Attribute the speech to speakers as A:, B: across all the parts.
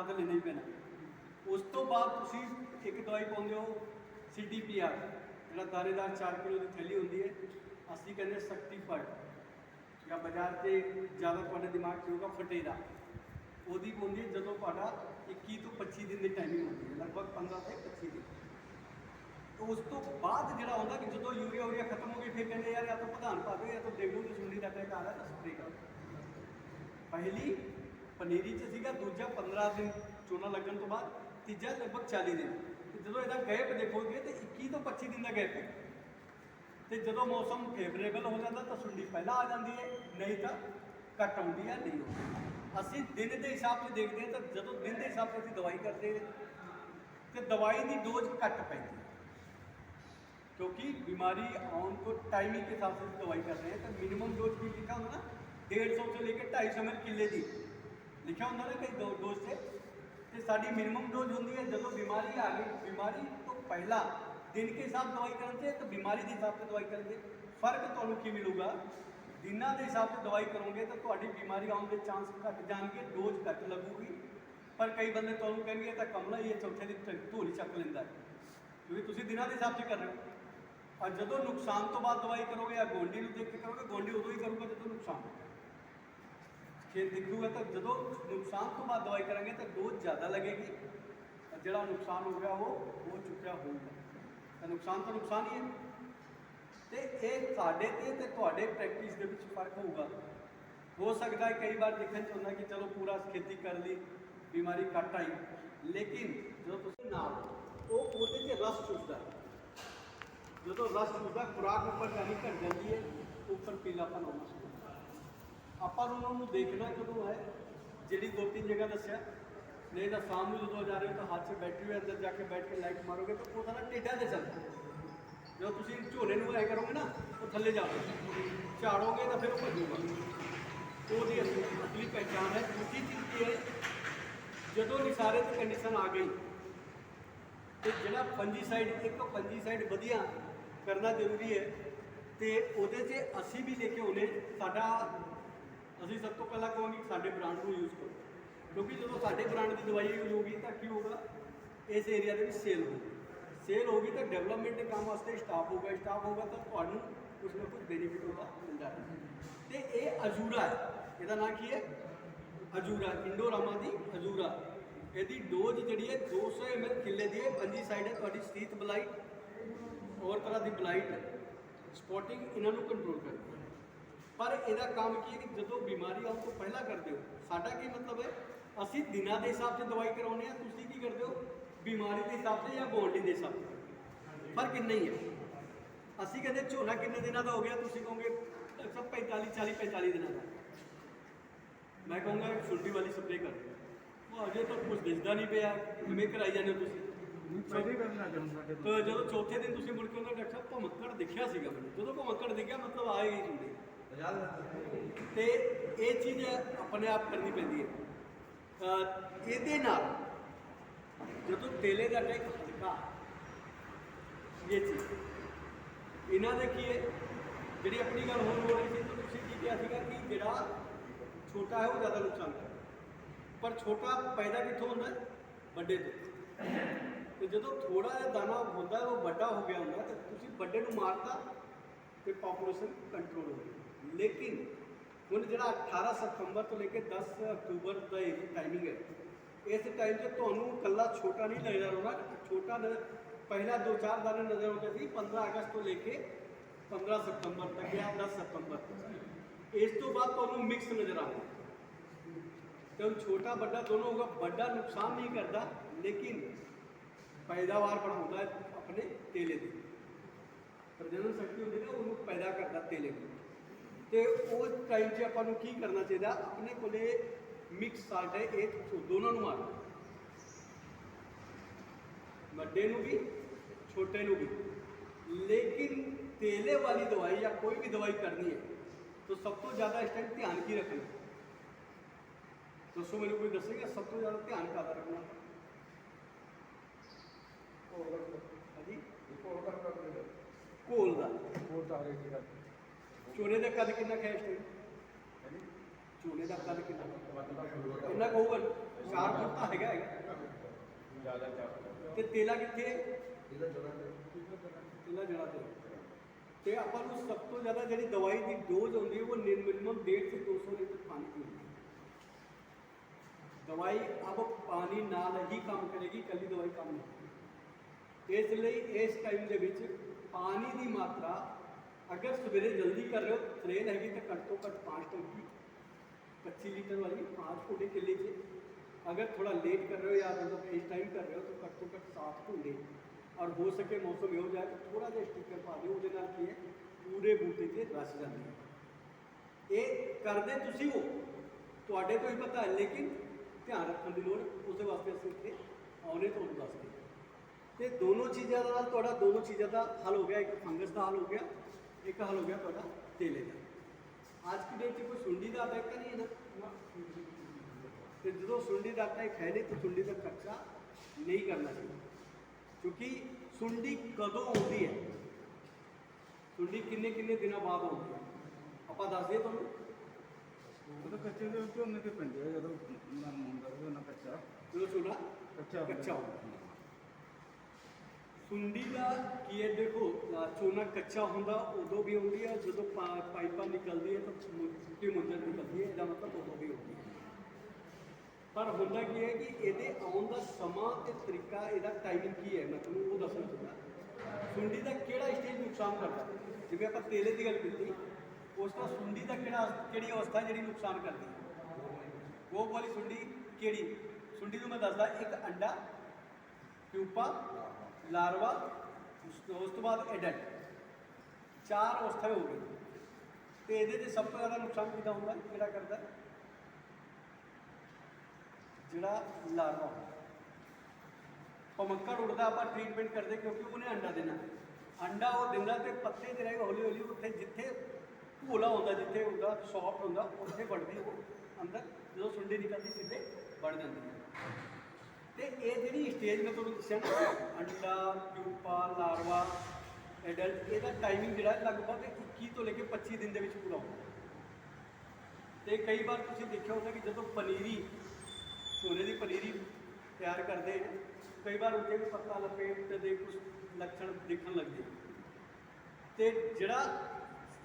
A: ਨਾਂ ਤਾਂ ਲੈਣਾ ਹੀ ਪੈਣਾ। ਉਸ ਤੋਂ ਬਾਅਦ ਤੁਸੀਂ ਇੱਕ ਦਵਾਈ ਪਾਉਂਦੇ ਹੋ ਸੀਡੀਪੀਆਰ ਜਿਹੜਾ ਦਾਣੇਦਾਰ 4 ਕਿਲੋ ਦੀ ਥੈਲੀ ਹੁੰਦੀ ਹੈ, ਅਸੀਂ ਕਹਿੰਦੇ ਸ਼ਕਤੀਫਲ ਜਾਂ ਬਾਜ਼ਾਰ ਤੇ ਜ਼ਿਆਦਾ ਤੁਹਾਡੇ ਦਿਮਾਗ 'ਚ ਹੋਊਗਾ ਫਟੇਰਾ। ਉਹਦੀ ਪਾਉਂਦੀ ਹੈ ਜਦੋਂ ਤੁਹਾਡਾ 21 ਤੋਂ 25 ਦਿਨ ਦੀ ਟਾਈਮਿੰਗ ਹੁੰਦੀ ਹੈ, ਲਗਭਗ 15 ਤੋਂ 25 ਦਿਨ। ਤੇ ਉਸ ਤੋਂ ਬਾਅਦ ਜਿਹੜਾ ਹੁੰਦਾ ਕਿ ਜਦੋਂ ਯੂਰੀਆ ਯੂਰੀਆ ਖਤਮ ਹੋ ਗਈ, ਫਿਰ ਕਹਿੰਦੇ ਯਾਰ ਜਾਂ ਤਾਂ ਪ੍ਰਧਾਨ ਭਾਵੇਂ ਜਾਂ ਤਾਂ ਡੇਂਗੂ ਦੀ ਸੁੰਡੀ ਦਾ ਅਟੈਕ ਆ ਰਿਹਾ ਤਾਂ ਸਪਰੇਅ ਕਰੋ। ਪਹਿਲੀ ਪਨੀਰੀ ਚ ਸੀਗਾ ਦੂਜਾ 15 ਦਿਨ ਚੋਣਾ ਲੱਗਣ ਤੋਂ ਬਾਅਦ ਤੀਜਾ ਲਗਭਗ 40 ਦਿਨ ਤੇ ਜਦੋਂ ਇਹਦਾ ਗੈਪ ਦੇਖੋਗੇ ਤੇ 21 ਤੋਂ 25 ਦਿਨ ਦਾ ਗੈਪ ਹੈ ਤੇ ਜਦੋਂ ਮੌਸਮ ਫੇਵਰੇਬਲ ਹੋ ਜਾਂਦਾ ਤਾਂ ਸੁੰਡੀ ਪਹਿਲਾਂ ਆ ਜਾਂਦੀ ਹੈ ਨਹੀਂ ਤਾਂ ਘੱਟ ਆਉਂਦੀ ਹੈ ਨਹੀਂ ਆਉਂਦੀ ਅਸੀਂ ਦਿਨ ਦੇ ਹਿਸਾਬ 'ਚ ਦੇਖਦੇ ਹਾਂ ਤਾਂ ਜਦੋਂ ਦਿਨ ਦੇ ਹਿਸਾਬ 'ਚ ਅਸੀਂ ਦਵਾਈ ਕਰਦੇ ਹਾਂ ਤੇ ਦਵਾਈ ਦੀ ਡੋਜ਼ ਘੱਟ ਪੈਂਦੀ ਹੈ क्योंकि बीमारी आउन को टाइमिंग के हिसाब से दवाई कर रहे हैं तो मिनिमम डोज भी लिखा होगा ना डेढ़ सौ से लेकर ढाई सौ मिल किले ਦੀ ਲਿਖਿਆ ਹੁੰਦਾ ਨਾ ਕਈ ਦੋ ਡੋਜ਼ ਤੇ? ਤੇ ਸਾਡੀ ਮਿਨੀਮਮ ਡੋਜ਼ ਹੁੰਦੀ ਹੈ, ਜਦੋਂ ਬਿਮਾਰੀ ਆ ਗਈ, ਬਿਮਾਰੀ ਤੋਂ ਪਹਿਲਾਂ ਦਿਨ ਕੇ ਹਿਸਾਬ ਦਵਾਈ ਕਰਨ ਤੇ ਤੇ ਬਿਮਾਰੀ ਦੇ ਹਿਸਾਬ ਤੇ ਦਵਾਈ ਕਰਨ ਤੇ ਫ਼ਰਕ ਤੁਹਾਨੂੰ ਕੀ ਮਿਲੂਗਾ? ਦਿਨਾਂ ਦੇ ਹਿਸਾਬ ਤੇ ਦਵਾਈ ਕਰੋਗੇ ਤਾਂ ਤੁਹਾਡੀ ਬਿਮਾਰੀ ਆਉਣ ਦੇ ਚਾਂਸ ਘਟ ਜਾਣਗੇ ਡੋਜ਼ ਘੱਟ ਲੱਗੂਗੀ। ਪਰ ਕਈ ਬੰਦੇ ਤੁਹਾਨੂੰ ਕਹਿਣਗੇ ਤਾਂ ਕਮਲਾ ਹੀ ਹੈ ਚੌਥੇ ਦੀ ਢੋਲੀ ਚੱਕ ਲੈਂਦਾ ਕਿਉਂਕਿ ਤੁਸੀਂ ਦਿਨਾਂ ਦੇ ਹਿਸਾਬ 'ਚ ਕਰ ਰਹੇ ਹੋ। ਔਰ ਜਦੋਂ ਨੁਕਸਾਨ ਤੋਂ ਬਾਅਦ ਦਵਾਈ ਕਰੋਗੇ ਜਾਂ ਗੋਂਡੀ ਨੂੰ ਦੇਖ ਕੇ ਕਰੋਗੇ, ਗੋਂਡੀ ਉਦੋਂ ਹੀ ਕਰੂਗਾ ਜਦੋਂ ਨੁਕਸਾਨ ਹੋਊਗਾ। ਖੇਤ ਦੇਖੂਗਾ ਤਾਂ ਜਦੋਂ ਨੁਕਸਾਨ ਤੋਂ ਬਾਅਦ ਦਵਾਈ ਕਰਾਂਗੇ ਤਾਂ ਡੋਜ਼ ਜ਼ਿਆਦਾ ਲੱਗੇਗੀ। ਜਿਹੜਾ ਨੁਕਸਾਨ ਹੋ ਗਿਆ ਉਹ ਹੋ ਚੁੱਕਿਆ ਹੋਊਗਾ। ਤਾਂ ਨੁਕਸਾਨ ਤਾਂ ਨੁਕਸਾਨ ਹੀ ਹੈ। ਤੇ ਇਹ ਸਾਡੇ ਤੇ ਤੇ ਤੁਹਾਡੇ ਪ੍ਰੈਕਟਿਸ ਦੇ ਵਿੱਚ ਫ਼ਰਕ ਹੋਊਗਾ। ਹੋ ਸਕਦਾ ਹੈ ਕਈ ਵਾਰ ਦੇਖਣ ਚ ਹੁੰਦਾ ਕਿ ਚਲੋ ਪੂਰਾ ਖੇਤੀ ਕਰ ਲਈ, ਬਿਮਾਰੀ ਘੱਟ ਆਈ। ਲੇਕਿਨ ਜਦੋਂ ਤੁਸੀਂ ਨਾ ਉਹ ਉਹਦੇ 'ਚ ਰਸ ਚੁੱਕਦਾ ਜਦੋਂ ਰਸ ਚੁੱਕਦਾ ਖੁਰਾਕ ਉੱਪਰ ਜਾਨੀ ਘਟ ਜਾਂਦੀ ਹੈ, ਉੱਪਰ ਪੀਲਾਪਨ ਆਉਣਾ ਸ਼ੁਰੂ ਆਪਾਂ ਨੂੰ ਉਹਨਾਂ ਨੂੰ ਦੇਖਣਾ ਕਦੋਂ ਹੈ? ਜਿਹੜੀ ਦੋ ਤਿੰਨ ਜਗ੍ਹਾ ਦੱਸਿਆ। ਨਹੀਂ ਤਾਂ ਸ਼ਾਮ ਨੂੰ ਜਦੋਂ ਜਾ ਰਹੇ ਹੋ ਤਾਂ ਹੱਥ 'ਚ ਬੈਟਰੀ ਹੋਏ, ਅੰਦਰ ਜਾ ਕੇ ਬੈਠ ਕੇ ਲਾਈਟ ਮਾਰੋਗੇ ਤਾਂ ਉਹ ਸਾਰਾ ਟੇਢਾ ਦੇ ਚੱਲਦਾ ਜਦੋਂ ਤੁਸੀਂ ਝੋਲੇ ਨੂੰ ਐ ਕਰੋਗੇ ਨਾ, ਉਹ ਥੱਲੇ ਜਾਓਗੇ ਝਾੜੋਗੇ ਤਾਂ ਫਿਰ ਉਹ ਭੱਜੂਗਾ ਉਹਦੀ ਅਸਲੀ ਅਸਲੀ ਪਹਿਚਾਣ ਹੈ, ਦੂਜੀ ਚੀਜ਼ ਕੀ ਹੈ? ਜਦੋਂ ਨਿਸਾਰੇ ਦੀ ਕੰਡੀਸ਼ਨ ਆ ਗਈ, ਤੇ ਜਿਹੜਾ ਫੰਜੀਸਾਈਡ ਇੱਕ ਫੰਜੀਸਾਈਡ ਵਧੀਆ ਕਰਨਾ ਜ਼ਰੂਰੀ ਹੈ, ਤੇ ਉਹਦੇ 'ਚ ਅਸੀਂ ਵੀ ਲੈ ਕੇ ਆਉਨੇ ਸਾਡਾ ਅਸੀਂ ਸਭ ਤੋਂ ਪਹਿਲਾਂ ਕਹਾਂਗੇ ਕਿ ਸਾਡੇ ਬ੍ਰਾਂਡ ਨੂੰ ਯੂਜ਼ ਕਰੋ। ਕਿਉਂਕਿ ਜਦੋਂ ਸਾਡੇ ਬ੍ਰਾਂਡ ਦੀ ਦਵਾਈ ਯੂਜ਼ ਹੋਗੀ ਤਾਂ ਕੀ ਹੋਗਾ ਇਸ ਏਰੀਆ ਦੇ ਵਿੱਚ ਸੇਲ ਹੋਊਗੀ। ਸੇਲ ਹੋਗੀ ਤਾਂ ਡਿਵੈਲਪਮੈਂਟ ਦੇ ਕੰਮ ਵਾਸਤੇ ਸਟਾਫ ਹੋਊਗਾ। ਸਟਾਫ ਹੋਊਗਾ ਤਾਂ ਤੁਹਾਨੂੰ ਕੁਝ ਨਾ ਕੁਝ ਬੈਨੀਫਿਟ ਉਹਦਾ ਮਿਲਦਾ ਹੈ ਤੇ ਇਹ ਅਜੂਰਾ ਹੈ। ਇਹਦਾ ਨਾਂ ਕੀ ਹੈ? ਅਜੂਰਾ ਇੰਡੋਰਾਮਾ ਦੀ ਅਜੂਰਾ ਇਹਦੀ ਡੋਜ਼ ਜਿਹੜੀ ਹੈ 200 ml ਕਿੱਲੇ ਦੀ ਹੈ। ਪੰਜੀ ਸਾਈਡ ਹੈ, ਤੁਹਾਡੀ ਸਟੀਥ ਬਲਾਈਟ ਹੋਰ ਤਰ੍ਹਾਂ ਦੀ ਬਲਾਈਟ ਸਪੋਟਿੰਗ ਇਹਨਾਂ ਨੂੰ ਕੰਟਰੋਲ ਕਰਦੀ ਹੈ। ਪਰ ਇਹਦਾ ਕੰਮ ਕੀ ਹੈ ਕਿ ਜਦੋਂ ਬਿਮਾਰੀ ਆਉਣ ਤੋਂ ਪਹਿਲਾਂ ਕਰਦੇ ਹੋ ਸਾਡਾ ਕੀ ਮਤਲਬ ਹੈ? ਅਸੀਂ ਦਿਨਾਂ ਦੇ ਹਿਸਾਬ 'ਚ ਦਵਾਈ ਕਰਾਉਂਦੇ ਆ ਤੁਸੀਂ ਕੀ ਕਰਦੇ ਹੋ? ਬਿਮਾਰੀ ਦੇ ਹਿਸਾਬ 'ਚ ਜਾਂ ਬੋਡੀ ਦੇ ਹਿਸਾਬ 'ਚ? ਫ਼ਰਕ ਇੰਨਾ ਹੀ ਹੈ। ਅਸੀਂ ਕਹਿੰਦੇ ਝੋਨਾ ਕਿੰਨੇ ਦਿਨਾਂ ਦਾ ਹੋ ਗਿਆ ਤੁਸੀਂ ਕਹੋਗੇ ਸਭ 45 40 45 ਦਿਨਾਂ ਦਾ। ਮੈਂ ਕਹੂੰਗਾ ਛੁੱਟੀ ਵਾਲੀ ਸਪਰੇਅ ਕਰ ਉਹ ਅਜੇ ਤਾਂ ਕੁਝ ਦਿਸਦਾ ਨਹੀਂ ਪਿਆ ਕਿਵੇਂ ਕਰਾਈ ਜਾਂਦੇ ਹੋ ਤੁਸੀਂ? ਤਾਂ ਜਦੋਂ ਚੌਥੇ ਦਿਨ ਤੁਸੀਂ ਮੁੜ ਕੇ ਉਹਨਾਂ ਡਾਕਟਰ ਭਮੱਕੜ ਦਿਖਿਆ ਸੀਗਾ ਮੈਨੂੰ। ਜਦੋਂ ਭਮੱਕੜ ਦਿਖਿਆ ਮਤਲਬ ਆਏਗੀ ਸੁਣਦੇ ਤੇ ਇਹ ਚੀਜ਼ ਆਪਣੇ ਆਪ ਕਰਨੀ ਪੈਂਦੀ ਹੈ। ਇਹਦੇ ਨਾਲ ਜਦੋਂ ਤੇਲੇ ਦਾ ਟੈਕ ਹਲਕਾ, ਇਹ ਚੀਜ਼। ਇਹਨਾਂ ਦੇ ਕੀ ਹੈ? ਜਿਹੜੀ ਆਪਣੀ ਗੱਲ ਹੋਰ ਹੋ ਰਹੀ ਸੀ ਤੁਸੀਂ ਕੀ ਕਿਹਾ ਸੀਗਾ ਕਿ ਜਿਹੜਾ ਛੋਟਾ ਹੈ, ਉਹ ਜ਼ਿਆਦਾ ਨੁਕਸਾਨ ਕਰਦਾ। ਪਰ ਛੋਟਾ ਪੈਦਾ ਕਿੱਥੋਂ ਹੁੰਦਾ? ਵੱਡੇ ਤੋਂ। ਤੇ ਜਦੋਂ ਥੋੜਾ ਜਿਹਾ ਦਾਣਾ ਹੁੰਦਾ, ਉਹ ਵੱਡਾ ਹੋ ਗਿਆ ਹੁੰਦਾ, ਤੇ ਤੁਸੀਂ ਵੱਡੇ ਨੂੰ ਮਾਰਤਾ, ਤੇ ਪਾਪੂਲੇਸ਼ਨ ਕੰਟਰੋਲ ਹੋ ਗਈ ਲੇਕਿਨ ਹੁਣ ਜਿਹੜਾ 18 ਸਤੰਬਰ ਤੋਂ ਲੈ ਕੇ 10 ਅਕਤੂਬਰ ਦਾ ਇਹ ਟਾਈਮਿੰਗ ਹੈ, ਇਸ ਟਾਈਮ 'ਚ ਤੁਹਾਨੂੰ ਕੱਲਾ ਛੋਟਾ ਨਹੀਂ ਲੱਗਦਾ ਆਉਣਾ, ਛੋਟਾ ਨਜ਼ਰ, ਪਹਿਲਾ ਦੋ ਚਾਰ ਦਾਣੇ ਨਜ਼ਰ ਆਉਂਦੇ ਸੀ 15 ਅਗਸਤ ਤੋਂ ਲੈ ਕੇ 15 ਸਤੰਬਰ ਤੱਕ ਜਾਂ 10 ਸਤੰਬਰ ਤੱਕ। ਇਸ ਤੋਂ ਬਾਅਦ ਤੁਹਾਨੂੰ ਮਿਕਸ ਨਜ਼ਰ ਆਉਂਦਾ। ਤੇ ਛੋਟਾ ਵੱਡਾ ਦੋਨੋਂ ਹੋਗਾ ਵੱਡਾ ਨੁਕਸਾਨ ਨਹੀਂ ਕਰਦਾ, ਲੇਕਿਨ ਪੈਦਾਵਾਰ ਬਣਾਉਂਦਾ ਆਪਣੇ ਤੇਲੇ ਦੀ ਪ੍ਰਜਨਨ ਸ਼ਕਤੀ ਹੁੰਦੀ ਨਾ, ਉਹਨੂੰ ਪੈਦਾ ਕਰਦਾ ਤੇਲੇ ਨੂੰ ਤੇ ਉਸ ਟਾਈਮ 'ਚ ਆਪਾਂ ਨੂੰ ਕੀ ਕਰਨਾ ਚਾਹੀਦਾ? ਆਪਣੇ ਕੋਲੇ ਮਿਕਸ ਸਾਲਟ ਹੈ ਇਹ ਦੋਨਾਂ ਨੂੰ ਮਾਰਨਾ। ਵੱਡੇ ਨੂੰ ਵੀ ਛੋਟੇ ਨੂੰ ਵੀ। ਲੇਕਿਨ ਤੇਲੇ ਵਾਲੀ ਦਵਾਈ ਜਾਂ ਕੋਈ ਵੀ ਦਵਾਈ ਕਰਨੀ ਹੈ ਤਾਂ ਸਭ ਤੋਂ ਜ਼ਿਆਦਾ ਇਸ ਟਾਈਮ ਧਿਆਨ ਕੀ ਰੱਖਣਾ? ਦੱਸੋ ਮੈਨੂੰ ਕੋਈ ਦੱਸੇਗਾ ਸਭ ਤੋਂ ਜ਼ਿਆਦਾ ਧਿਆਨ ਕਾਹਦਾ ਰੱਖਣਾ? ਹਾਂਜੀ?
B: ਕੋਲ ਕਰ
A: ਘੋਲ ਦਾ।
B: ਕੋਲ ਤਾਂ
A: ਚੋਲੇ ਦਾ ਕੱਦ ਕਿੰਨਾ ਖੈਸ ਹੈ ਝੋਨੇ ਦਾ ਕੱਦ ਕਿੰਨਾ? ਇੰਨਾ ਕੁ ਹੋਊਗਾ 4 ਫੁੱਟ ਤਾਂ ਹੈਗਾ ਹੈਗਾ।
B: ਜ਼ਿਆਦਾ ਚਾਹ
A: ਤੇ ਤੇਲਾ ਕਿੱਥੇ ਹੈ? ਤੇਲਾ ਜੜਾ ਤੇ। ਤੇ। ਆਪਾਂ ਨੂੰ ਸਭ ਤੋਂ ਜ਼ਿਆਦਾ ਜਿਹੜੀ ਦਵਾਈ ਦੀ ਡੋਜ਼ ਹੁੰਦੀ ਹੈ ਉਹ ਮਿਨੀਮਮ 1.5 से 200 ਲੀਟਰ ਪਾਣੀ ਦੀ ਹੁੰਦੀ ਹੈ। ਦਵਾਈ ਅਬ ਪਾਣੀ ਨਾਲ ਹੀ ਕੰਮ ਕਰੇਗੀ ਕੱਲੀ ਦਵਾਈ ਕੰਮ ਨਹੀਂ। ਕਰੇਗੀ। ਇਸ ਲਈ ਇਸ ਟਾਈਮ ਦੇ ਵਿੱਚ ਪਾਣੀ ਦੀ ਮਾਤਰਾ ਅਗਰ ਸਵੇਰੇ ਜਲਦੀ ਕਰ ਰਹੇ ਹੋ ਟ੍ਰੇਨ ਹੈਗੀ ਤਾਂ ਘੱਟ ਤੋਂ ਘੱਟ 5 ਟੰਕੀ 25 लीटर वाली पाँच कूड़े के लीजिए अगर थोड़ा लेट कर रहे हो या मतलब इस टाइम कर रहे हो तो घट तो घट सात कूड़े और हो सके मौसम ये हो जाए तो थोड़ा ਜਿਹਾ ਸਟicker ਪਾ ਦਿਓ ਉਹਦੇ ਨਾਲ ਕੀ ਹੈ ਪੂਰੇ ਬੂਟੇ 'ਤੇ ਰਸ ਜਾਂਦੀ ਹੈ ਇਹ ਕਰਦੇ ਤੁਸੀਂ ਹੋ ਤੁਹਾਡੇ ਤੋਂ ਹੀ ਪਤਾ ਹੈ ਲੇਕਿਨ ਧਿਆਨ ਰੱਖਣ ਦੀ ਲੋੜ ਉਸੇ ਵਾਸਤੇ ਅਸੀਂ ਇੱਥੇ ਆਉਣੇ ਤੁਹਾਨੂੰ ਦੱਸਦੇ ਹਾਂ। ਤੇ ਦੋਨੋਂ ਚੀਜ਼ਾਂ ਦਾ ਨਾਲ ਤੁਹਾਡਾ ਦੋਨੋਂ ਚੀਜ਼ਾਂ ਦਾ ਹੱਲ ਹੋ ਗਿਆ ਇੱਕ ਫੰਗਸ ਦਾ ਹੱਲ ਹੋ ਗਿਆ ਇੱਕ ਹੱਲ ਹੋ ਗਿਆ ਤੁਹਾਡਾ ਤੇਲੇ ਦਾ ਅੱਜ ਦੀ ਡੇਟ 'ਚ ਕੋਈ ਸੁੰਡੀ ਦਾ ਅਟੈਕ ਤਾਂ ਨਹੀਂ ਹੈ ਨਾ ਤੇ ਜਦੋਂ ਸੁੰਡੀ ਦਾ ਅਟੈਕ ਹੈ ਨਹੀਂ ਤਾਂ ਸੁੰਡੀ ਦਾ ਖਰਚਾ ਨਹੀਂ ਕਰਨਾ ਚਾਹੀਦਾ ਕਿਉਂਕਿ ਸੁੰਡੀ ਕਦੋਂ ਆਉਂਦੀ ਹੈ ਸੁੰਡੀ ਕਿੰਨੇ ਕਿੰਨੇ ਦਿਨਾਂ ਬਾਅਦ ਆਉਂਦੀ ਹੈ ਆਪਾਂ ਦੱਸ ਦਈਏ ਤੁਹਾਨੂੰ
B: ਉਹ ਤਾਂ ਕੱਚੇ ਦੇ ਝੋਨੇ ਤੇ ਪੈਂਦੇ ਆ ਜਦੋਂ ਨਾ ਮੁੰਡਾ ਝੋਨਾ ਕੱਚਾ
A: ਜਦੋਂ ਝੋਨਾ
B: ਕੱਚਾ ਹੁੰਦਾ।
A: ਕੱਚਾ ਹੁੰਦਾ ਸੁੰਡੀ ਦਾ ਕੀ ਹੈ? ਦੇਖੋ, ਅਹ ਝੋਨਾ ਕੱਚਾ ਹੁੰਦਾ, ਉਦੋਂ ਵੀ ਹੁੰਦੀ ਹੈ, ਜਦੋਂ ਪਾਈਪਾਂ ਨਿਕਲਦੀ ਹੈ ਤਾਂ ਮਿੱਟੀ ਮੁੰਜਰ ਨਿਕਲਦੀ ਹੈ, ਇਹਦਾ ਮਤਲਬ ਉਦੋਂ ਵੀ ਹੁੰਦੀ ਹੈ। ਪਰ ਹੁੰਦਾ ਕੀ ਹੈ ਕਿ ਇਹਦੇ ਆਉਣ ਦਾ ਸਮਾਂ ਤੇ ਤਰੀਕਾ, ਇਹਦਾ ਟਾਈਮਿੰਗ ਕੀ ਹੈ? ਮੈਂ ਤੁਹਾਨੂੰ ਉਹ ਦੱਸਣਾ ਚਾਹੁੰਦਾ। ਸੁੰਡੀ ਦਾ ਕਿਹੜਾ ਸਟੇਜ ਨੁਕਸਾਨ ਕਰਦਾ? ਜਿਵੇਂ ਆਪਾਂ ਤੇਲੇ ਦੀ ਗੱਲ ਕੀਤੀ, ਉਸ ਦਾ ਸੁੰਡੀ ਦਾ ਕਿਹੜਾ ਕਿਹੜੀ ਅਵਸਥਾ ਜਿਹੜੀ ਨੁਕਸਾਨ ਕਰਦੀ ਹੈ? ਉਹ ਵਾਲੀ ਸੁੰਡੀ ਕਿਹੜੀ? ਸੁੰਡੀ ਨੂੰ ਮੈਂ ਦੱਸਦਾ, ਇੱਕ ਅੰਡਾ ਪਿਊਪਾ, ਲਾਰਵਾ, ਉਸ ਉਸ ਤੋਂ ਬਾਅਦ ਐਡਲਟ ਚਾਰ ਅਵਸਥਾ ਹੋ ਗਈ ਤੇ ਇਹਦੇ ਤੇ ਸਭ ਤੋਂ ਜ਼ਿਆਦਾ ਨੁਕਸਾਨ ਕਿਹਦਾ ਹੁੰਦਾ? ਕਿਹੜਾ ਕਰਦਾ? ਜਿਹੜਾ ਲਾਰਵਾ ਪਮੱਕੜ ਉੜਦਾ ਆਪਾਂ ਟ੍ਰੀਟਮੈਂਟ ਕਰਦੇ ਕਿਉਂਕਿ ਉਹਨੇ ਅੰਡਾ ਦੇਣਾ। ਅੰਡਾ ਉਹ ਦਿੰਦਾ ਤੇ ਪੱਤੇ ਤੇ ਰਹੇਗਾ ਹੌਲੀ ਹੌਲੀ ਉੱਥੇ ਜਿੱਥੇ ਭੂਲਾ ਹੁੰਦਾ, ਜਿੱਥੇ ਹੁੰਦਾ ਸੌਫਟ ਹੁੰਦਾ, ਉੱਥੇ ਵੜਦੀ ਉਹ ਅੰਦਰ। ਜਦੋਂ ਸੁੰਡੀ ਨਿਕਲਦੀ, ਸਿੱਧੇ ਵੱਢ ਜਾਂਦੀ ਹੈ। ਤੇ ਇਹ ਜਿਹੜੀ ਸਟੇਜ ਮੈਂ ਤੁਹਾਨੂੰ ਦੱਸਿਆ ਨਾ, ਅੰਡਾ ਪਿਊਪਾ ਲਾਰਵਾ ਐਡਲਟ ਇਹਦਾ ਟਾਈਮਿੰਗ ਜਿਹੜਾ ਲਗਭਗ 21 ਤੋਂ ਲੈ ਕੇ 25 ਦਿਨ ਦੇ ਵਿੱਚ ਪੂਰਾ ਹੁੰਦਾ ਤੇ ਕਈ ਵਾਰ ਤੁਸੀਂ ਦੇਖਿਆ ਹੋਣਾ ਕਿ ਜਦੋਂ ਪਨੀਰੀ ਝੋਨੇ ਦੀ ਪਨੀਰੀ ਤਿਆਰ ਕਰਦੇ ਕਈ ਵਾਰ ਉੱਥੇ ਵੀ ਪੱਤਾ ਲਪੇਟ ਦੇ ਕੁਝ ਲੱਛਣ ਦੇਖਣ ਲੱਗਦੇ ਤੇ ਜਿਹੜਾ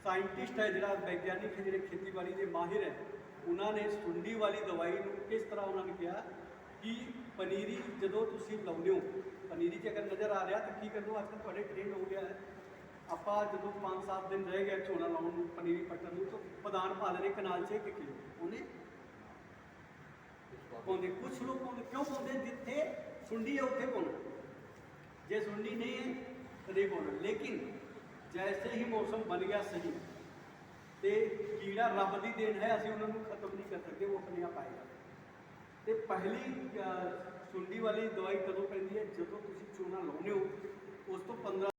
A: ਸਾਇੰਟਿਸਟ ਹੈ, ਜਿਹੜਾ ਵਿਗਿਆਨਿਕ ਹੈ, ਜਿਹੜੇ ਖੇਤੀਬਾੜੀ ਦੇ ਮਾਹਿਰ ਹੈ, ਉਹਨਾਂ ਨੇ ਸੁੰਡੀ ਵਾਲੀ ਦਵਾਈ ਨੂੰ ਕਿਸ ਤਰ੍ਹਾਂ ਉਹਨਾਂ ਨੇ ਕਿਹਾ ਕਿ ਪਨੀਰੀ ਜਦੋਂ ਤੁਸੀਂ ਲਾਉਂਦੇ ਹੋ, ਪਨੀਰੀ 'ਚ ਅਗਰ ਨਜ਼ਰ ਆ ਰਿਹਾ ਤਾਂ ਕੀ ਕਰਨਾ, ਅੱਜ ਕੱਲ੍ਹ ਤੁਹਾਡੇ ਟ੍ਰੇਨ ਹੋ ਗਿਆ ਹੈ। ਆਪਾਂ ਜਦੋਂ 5-7 ਦਿਨ ਰਹਿ ਗਏ ਝੋਨਾ ਲਾਉਣ ਨੂੰ, ਪਨੀਰੀ ਪੱਟਣ ਨੂੰ, ਤਾਂ ਪ੍ਰਧਾਨ ਪਾ ਦੇਣੇ ਕਨਾਲ 'ਚ ਇੱਕ ਕਿਲੋ। ਉਹਨੇ ਪਾਉਂਦੇ ਕੁਝ ਲੋਕ ਪਾਉਂਦੇ, ਕਿਉਂ ਪਾਉਂਦੇ? ਜਿੱਥੇ ਸੁੰਡੀ ਹੈ, ਉੱਥੇ ਪਾਉਣਾ। ਜੇ ਸੁੰਡੀ ਨਹੀਂ ਹੈ, ਤਾਂ ਨਹੀਂ ਪਾਉਣਾ। ਲੇਕਿਨ ਜੈਸੇ ਹੀ ਮੌਸਮ ਬਣ ਗਿਆ ਸਹੀ, ਤੇ ਕੀੜਾ ਰੱਬ ਦੀ ਦੇਣ ਹੈ, ਅਸੀਂ ਉਹਨਾਂ ਨੂੰ ਖਤਮ ਨਹੀਂ ਕਰ ਸਕਦੇ, ਉਹ ਆਪਣੇ ਆਪ ਆਏਗਾ ਤੇ ਪਹਿਲੀ ਸੁੰਡੀ ਵਾਲੀ ਦਵਾਈ ਕਦੋਂ ਪੈਂਦੀ ਹੈ? ਜਦੋਂ ਤੁਸੀਂ ਚੂਨਾ ਲਾਉਂਦੇ ਹੋ, ਉਸ ਤੋਂ 15